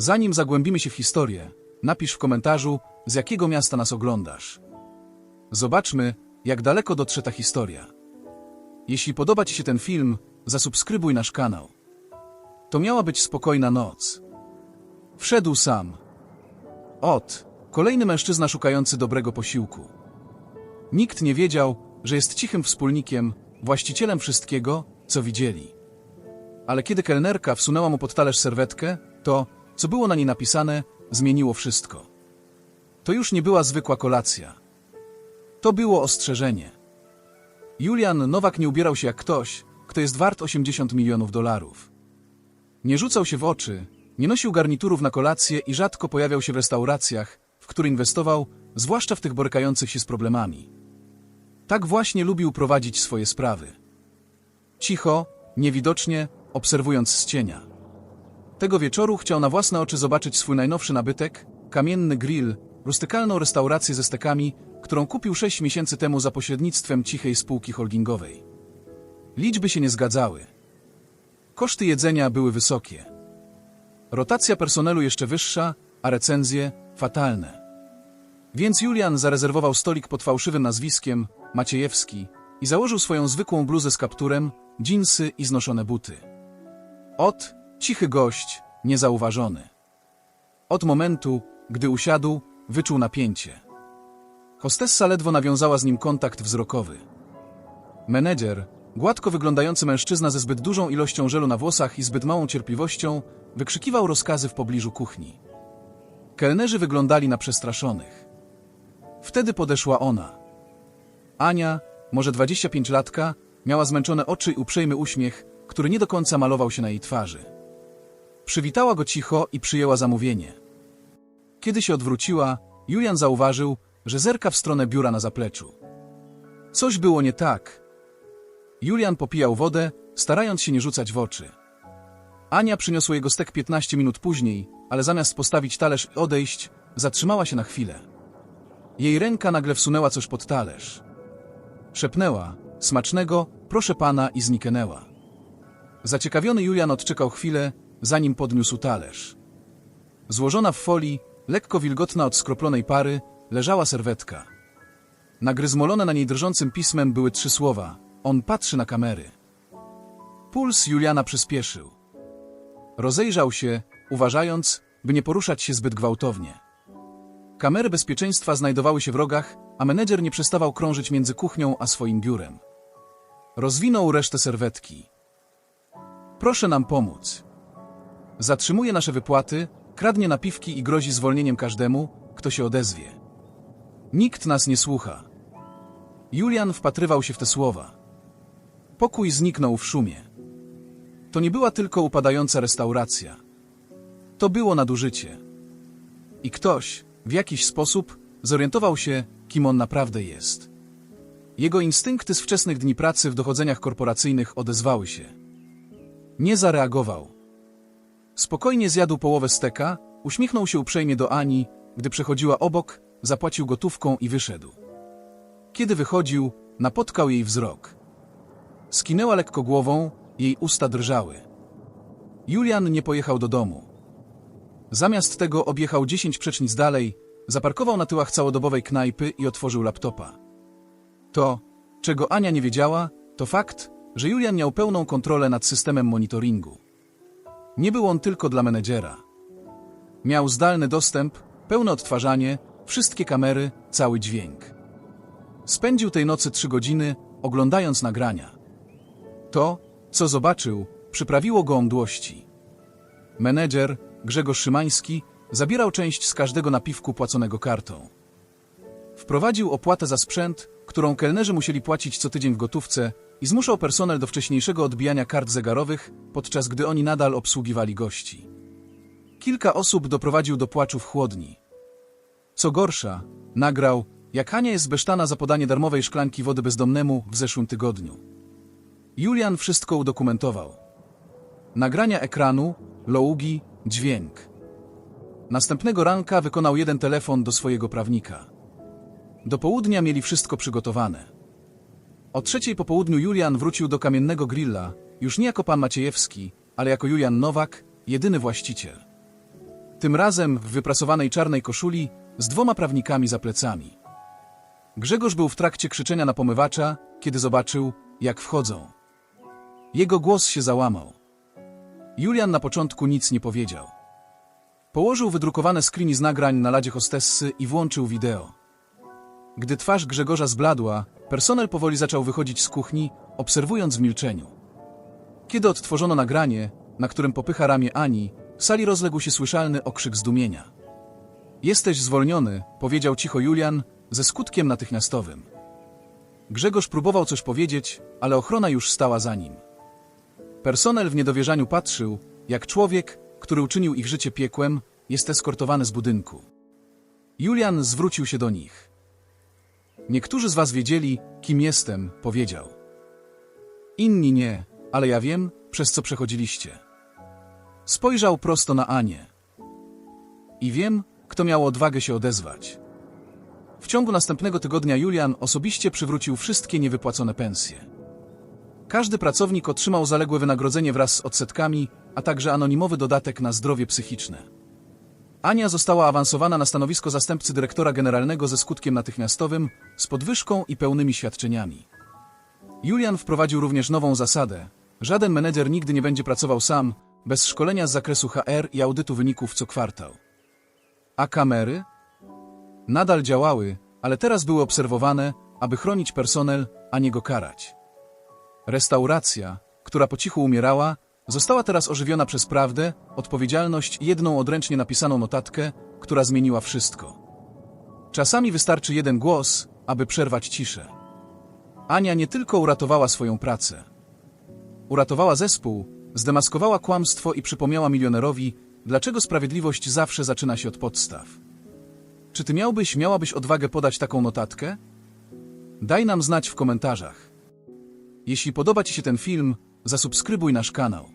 Zanim zagłębimy się w historię, napisz w komentarzu, z jakiego miasta nas oglądasz. Zobaczmy, jak daleko dotrze ta historia. Jeśli podoba Ci się ten film, zasubskrybuj nasz kanał. To miała być spokojna noc. Wszedł sam. Ot, kolejny mężczyzna szukający dobrego posiłku. Nikt nie wiedział, że jest cichym wspólnikiem, właścicielem wszystkiego, co widzieli. Ale kiedy kelnerka wsunęła mu pod talerz serwetkę, to, co było na niej napisane, zmieniło wszystko. To już nie była zwykła kolacja. To było ostrzeżenie. Julian Nowak nie ubierał się jak ktoś, kto jest wart 80 milionów dolarów. Nie rzucał się w oczy, nie nosił garniturów na kolację i rzadko pojawiał się w restauracjach, w które inwestował, zwłaszcza w tych borykających się z problemami. Tak właśnie lubił prowadzić swoje sprawy. Cicho, niewidocznie, obserwując z cienia. Tego wieczoru chciał na własne oczy zobaczyć swój najnowszy nabytek, kamienny grill, rustykalną restaurację ze stekami, którą kupił sześć miesięcy temu za pośrednictwem cichej spółki holdingowej. Liczby się nie zgadzały. Koszty jedzenia były wysokie. Rotacja personelu jeszcze wyższa, a recenzje fatalne. Więc Julian zarezerwował stolik pod fałszywym nazwiskiem Maciejewski i założył swoją zwykłą bluzę z kapturem, dżinsy i znoszone buty. Ot, cichy gość, niezauważony. Od momentu, gdy usiadł, wyczuł napięcie. Hostessa ledwo nawiązała z nim kontakt wzrokowy. Menedżer, gładko wyglądający mężczyzna ze zbyt dużą ilością żelu na włosach i zbyt małą cierpliwością, wykrzykiwał rozkazy w pobliżu kuchni. Kelnerzy wyglądali na przestraszonych. Wtedy podeszła ona. Ania, może 25-latka, miała zmęczone oczy i uprzejmy uśmiech, który nie do końca malował się na jej twarzy. Przywitała go cicho i przyjęła zamówienie. Kiedy się odwróciła, Julian zauważył, że zerka w stronę biura na zapleczu. Coś było nie tak. Julian popijał wodę, starając się nie rzucać w oczy. Ania przyniosła jego stek 15 minut później, ale zamiast postawić talerz i odejść, zatrzymała się na chwilę. Jej ręka nagle wsunęła coś pod talerz. Szepnęła, smacznego, proszę pana i zniknęła. Zaciekawiony Julian odczekał chwilę, zanim podniósł talerz. Złożona w folii, lekko wilgotna od skroplonej pary, leżała serwetka. Nagryzmolone na niej drżącym pismem były trzy słowa. On patrzy na kamery. Puls Juliana przyspieszył. Rozejrzał się, uważając, by nie poruszać się zbyt gwałtownie. Kamery bezpieczeństwa znajdowały się w rogach, a menedżer nie przestawał krążyć między kuchnią a swoim biurem. Rozwinął resztę serwetki. Proszę nam pomóc. Zatrzymuje nasze wypłaty, kradnie napiwki i grozi zwolnieniem każdemu, kto się odezwie. Nikt nas nie słucha. Julian wpatrywał się w te słowa. Pokój zniknął w szumie. To nie była tylko upadająca restauracja. To było nadużycie. I ktoś, w jakiś sposób, zorientował się, kim on naprawdę jest. Jego instynkty z wczesnych dni pracy w dochodzeniach korporacyjnych odezwały się. Nie zareagował. Spokojnie zjadł połowę steka, uśmiechnął się uprzejmie do Ani, gdy przechodziła obok, zapłacił gotówką i wyszedł. Kiedy wychodził, napotkał jej wzrok. Skinęła lekko głową, jej usta drżały. Julian nie pojechał do domu. Zamiast tego objechał dziesięć przecznic dalej, zaparkował na tyłach całodobowej knajpy i otworzył laptopa. To, czego Ania nie wiedziała, to fakt, że Julian miał pełną kontrolę nad systemem monitoringu. Nie był on tylko dla menedżera. Miał zdalny dostęp, pełne odtwarzanie, wszystkie kamery, cały dźwięk. Spędził tej nocy trzy godziny, oglądając nagrania. To, co zobaczył, przyprawiło go mdłości. Menedżer, Grzegorz Szymański, zabierał część z każdego napiwku płaconego kartą. Wprowadził opłatę za sprzęt, którą kelnerzy musieli płacić co tydzień w gotówce i zmuszał personel do wcześniejszego odbijania kart zegarowych, podczas gdy oni nadal obsługiwali gości. Kilka osób doprowadził do płaczu w chłodni. Co gorsza, nagrał, jak Hania jest besztana za podanie darmowej szklanki wody bezdomnemu w zeszłym tygodniu. Julian wszystko udokumentował. Nagrania ekranu, lougi, dźwięk. Następnego ranka wykonał jeden telefon do swojego prawnika. Do południa mieli wszystko przygotowane. O trzeciej po południu Julian wrócił do kamiennego grilla, już nie jako pan Maciejewski, ale jako Julian Nowak, jedyny właściciel. Tym razem w wyprasowanej czarnej koszuli z dwoma prawnikami za plecami. Grzegorz był w trakcie krzyczenia na pomywacza, kiedy zobaczył, jak wchodzą. Jego głos się załamał. Julian na początku nic nie powiedział. Położył wydrukowane screeny z nagrań na ladzie hostessy i włączył wideo. Gdy twarz Grzegorza zbladła, personel powoli zaczął wychodzić z kuchni, obserwując w milczeniu. Kiedy odtworzono nagranie, na którym popycha ramię Ani, w sali rozległ się słyszalny okrzyk zdumienia. Jesteś zwolniony, powiedział cicho Julian, ze skutkiem natychmiastowym. Grzegorz próbował coś powiedzieć, ale ochrona już stała za nim. Personel w niedowierzaniu patrzył, jak człowiek, który uczynił ich życie piekłem, jest eskortowany z budynku. Julian zwrócił się do nich. Niektórzy z was wiedzieli, kim jestem, powiedział. Inni nie, ale ja wiem, przez co przechodziliście. Spojrzał prosto na Anię. I wiem, kto miał odwagę się odezwać. W ciągu następnego tygodnia Julian osobiście przywrócił wszystkie niewypłacone pensje. Każdy pracownik otrzymał zaległe wynagrodzenie wraz z odsetkami, a także anonimowy dodatek na zdrowie psychiczne. Ania została awansowana na stanowisko zastępcy dyrektora generalnego ze skutkiem natychmiastowym, z podwyżką i pełnymi świadczeniami. Julian wprowadził również nową zasadę. Żaden menedżer nigdy nie będzie pracował sam, bez szkolenia z zakresu HR i audytu wyników co kwartał. A kamery? Nadal działały, ale teraz były obserwowane, aby chronić personel, a nie go karać. Restauracja, która po cichu umierała, została teraz ożywiona przez prawdę, odpowiedzialność i jedną odręcznie napisaną notatkę, która zmieniła wszystko. Czasami wystarczy jeden głos, aby przerwać ciszę. Ania nie tylko uratowała swoją pracę. Uratowała zespół, zdemaskowała kłamstwo i przypomniała milionerowi, dlaczego sprawiedliwość zawsze zaczyna się od podstaw. Czy ty miałbyś, miałabyś odwagę podać taką notatkę? Daj nam znać w komentarzach. Jeśli podoba Ci się ten film, zasubskrybuj nasz kanał.